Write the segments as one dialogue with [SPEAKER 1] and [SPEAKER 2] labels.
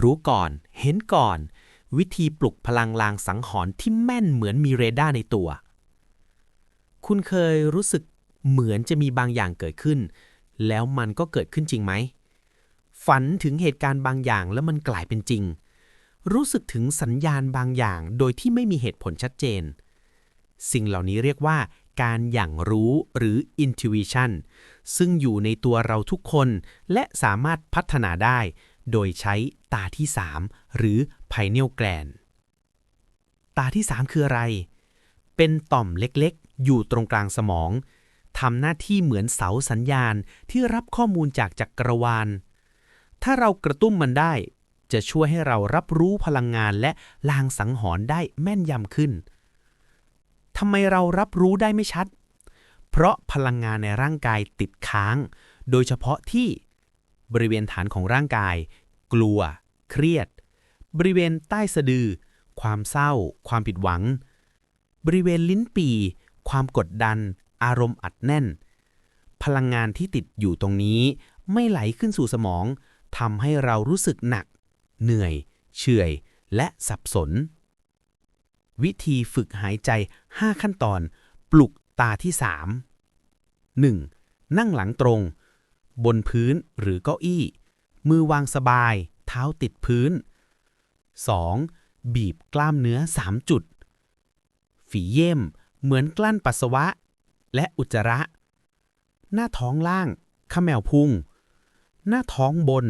[SPEAKER 1] รู้ก่อน เห็นก่อน วิธีปลุกพลังลางสังหรณ์ที่แม่นเหมือนมีเรดาร์ในตัว คุณเคยรู้สึกเหมือนจะมีบางอย่างเกิดขึ้น แล้วมันก็เกิดขึ้นจริงไหม ฝันถึงเหตุการณ์บางอย่างแล้วมันกลายเป็นจริง รู้สึกถึงสัญญาณบางอย่างโดยที่ไม่มีเหตุผลชัดเจน สิ่งเหล่านี้เรียกว่าการอย่างรู้หรือ intuition ซึ่งอยู่ในตัวเราทุกคนและสามารถพัฒนาได้ โดยใช้ตาที่ 3 หรือ pineal gland ตาที่ 3 คืออะไร เป็นต่อมเล็กๆ อยู่ตรงกลางสมองทำหน้าที่เหมือนเสาสัญญาณที่รับข้อมูลจากจักรวาล ถ้าเรากระตุ้มมันได้ จะช่วยให้เรารับรู้พลังงานและลางสังหรณ์ได้แม่นยำขึ้น ทำไมเรารับรู้ได้ไม่ชัด เพราะพลังงานในร่างกายติดค้าง โดยเฉพาะที่ บริเวณฐานของร่างกาย กลัว เครียด บริเวณใต้สะดือ ความเศร้า ความผิดหวัง บริเวณลิ้นปี ความกดดัน อารมณ์อัดแน่น พลังงานที่ติดอยู่ตรงนี้ ไม่ไหลขึ้นสู่สมองทำให้เรารู้สึกหนัก เหนื่อย เฉื่อย และสับสน วิธีฝึกหายใจ 5 ขั้นตอน ปลุกตาที่ 3 1. นั่งหลังตรง บนพื้นหรือเก้าอี้ มือวางสบาย เท้าติดพื้น 2. บีบกล้ามเนื้อ 3 จุด ฝีเย่มเหมือนกลั้นปัสสาวะ และอุจจาระ หน้าท้องล่างขมวพุง หน้าท้องบน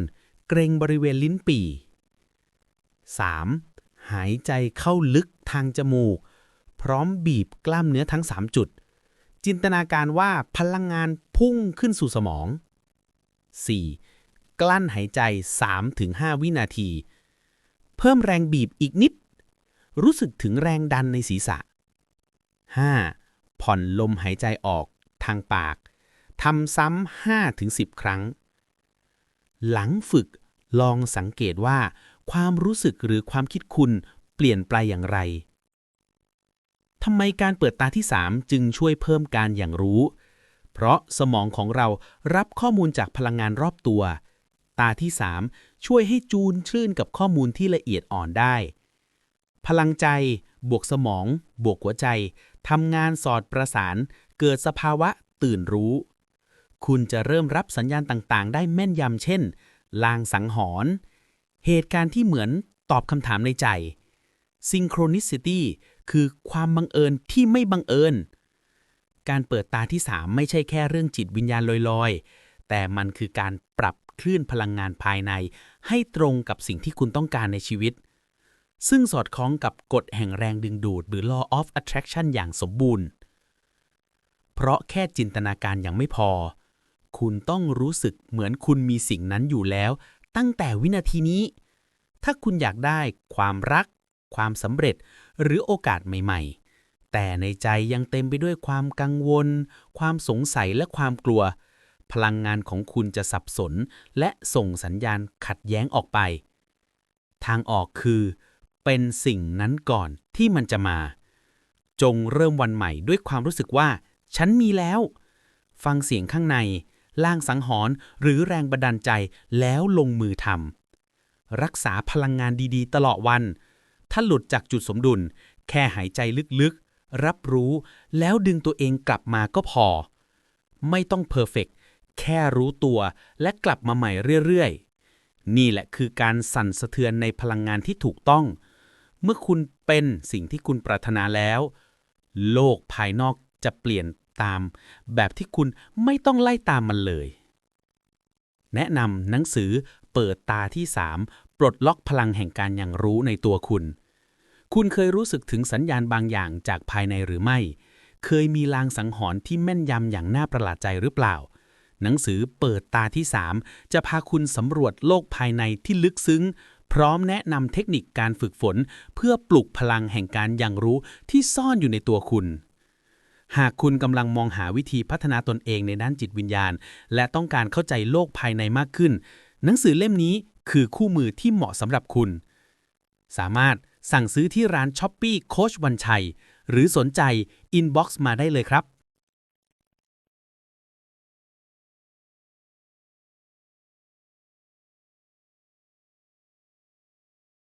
[SPEAKER 1] เกรงบริเวณลิ้นปี่ 3. หายใจเข้าลึกทางจมูก พร้อมบีบกล้ามเนื้อทั้ง 3 จุด จินตนาการว่าพลังงานพุ่งขึ้นสู่สมอง 4. กลั้นหายใจ 3-5 วินาที เพิ่มแรงบีบอีกนิด รู้สึกถึงแรงดันในศีรษะ 5. ผ่อนลมหายใจออกทางปากทำซ้ำ5-10 ครั้ง หลังฝึกลองสังเกตว่า ความรู้สึกหรือความคิดคุณเปลี่ยนไปอย่างไรทำไมการเปิดตาที่ 3 จึงช่วยเพิ่มการอย่างรู้ เพราะสมองของเรารับข้อมูลจากพลังงานรอบตัว ตาที่ 3 ช่วยให้จูนชื่นกับข้อมูลที่ละเอียดอ่อนได้ พลังใจ บวกสมอง บวกหัวใจทำงานสอดประสาน เกิดสภาวะตื่นรู้ คุณจะเริ่มรับสัญญาณต่างๆ ได้แม่นยำเช่น ลางสังหรณ์เหตุการณ์ที่เหมือนตอบคำถามในใจ synchronicity คือความบังเอิญที่ไม่บังเอิญ การเปิดตาที่ 3 ไม่ใช่แค่เรื่องจิตวิญญาณลอยๆ แต่มันคือการปรับคลื่นพลังงานภายใน ให้ตรงกับสิ่งที่คุณต้องการในชีวิต ซึ่งสอดคล้องกับกฎแห่งแรงดึงดูด หรือ law of attraction อย่างสมบูรณ์ เพราะแค่จินตนาการยังไม่พอ คุณต้องรู้สึกเหมือนคุณมีสิ่งนั้นอยู่แล้ว ตั้งแต่วินาทีนี้ ถ้าคุณอยากได้ความรัก ความสำเร็จ หรือโอกาสใหม่ ๆ แต่ในใจยังเต็มไปด้วยความกังวล ความสงสัยและความกลัว พลังงานของคุณจะสับสน และส่งสัญญาณขัดแย้งออกไป ทางออกคือ เป็นสิ่งนั้นก่อนที่มันจะมา จงเริ่มวันใหม่ด้วยความรู้สึกว่า ฉันมีแล้ว ฟังเสียงข้างใน ล่างสังหรณ์หรือแรงบันดาลใจแล้วลงมือทำรักษาพลังงานดีๆ ตลอดวัน ถ้าหลุดจากจุดสมดุล แค่หายใจลึกๆ รับรู้ แล้วดึงตัวเองกลับมาก็พอ ไม่ต้องเพอร์เฟกแค่รู้ตัวและกลับมาใหม่เรื่อยๆ นี่แหละคือการสั่นสะเทือนในพลังงานที่ถูกต้อง เมื่อคุณเป็นสิ่งที่คุณปรารถนาแล้ว โลกภายนอกจะเปลี่ยนตาม แบบที่คุณไม่ต้องไล่ตามมันเลย แนะนำหนังสือเปิดตาที่ 3 ปลดล็อกพลังแห่งการอย่างรู้ในตัวคุณ คุณเคยรู้สึกถึงสัญญาณบางอย่างจากภายในหรือไม่ เคยมีลางสังหรณ์ที่แม่นยำอย่างน่าประหลาดใจหรือเปล่า หนังสือเปิดตาที่ 3 จะพาคุณสำรวจโลกภายในที่ลึกซึ้ง พร้อมแนะนำเทคนิคการฝึกฝน เพื่อปลุกพลังแห่งการย่างรู้ที่ซ่อนอยู่ในตัวคุณ หากคุณกำลังมองหาวิธีพัฒนาตนเองในด้านจิตวิญญาณ และต้องการเข้าใจโลกภายในมากขึ้น หนังสือเล่มนี้คือคู่มือที่เหมาะสำหรับคุณ สามารถ สั่งซื้อที่ร้านช้อปปี้โคชวันชัย หรือสนใจอินบ็อกซ์มาได้เลยครับ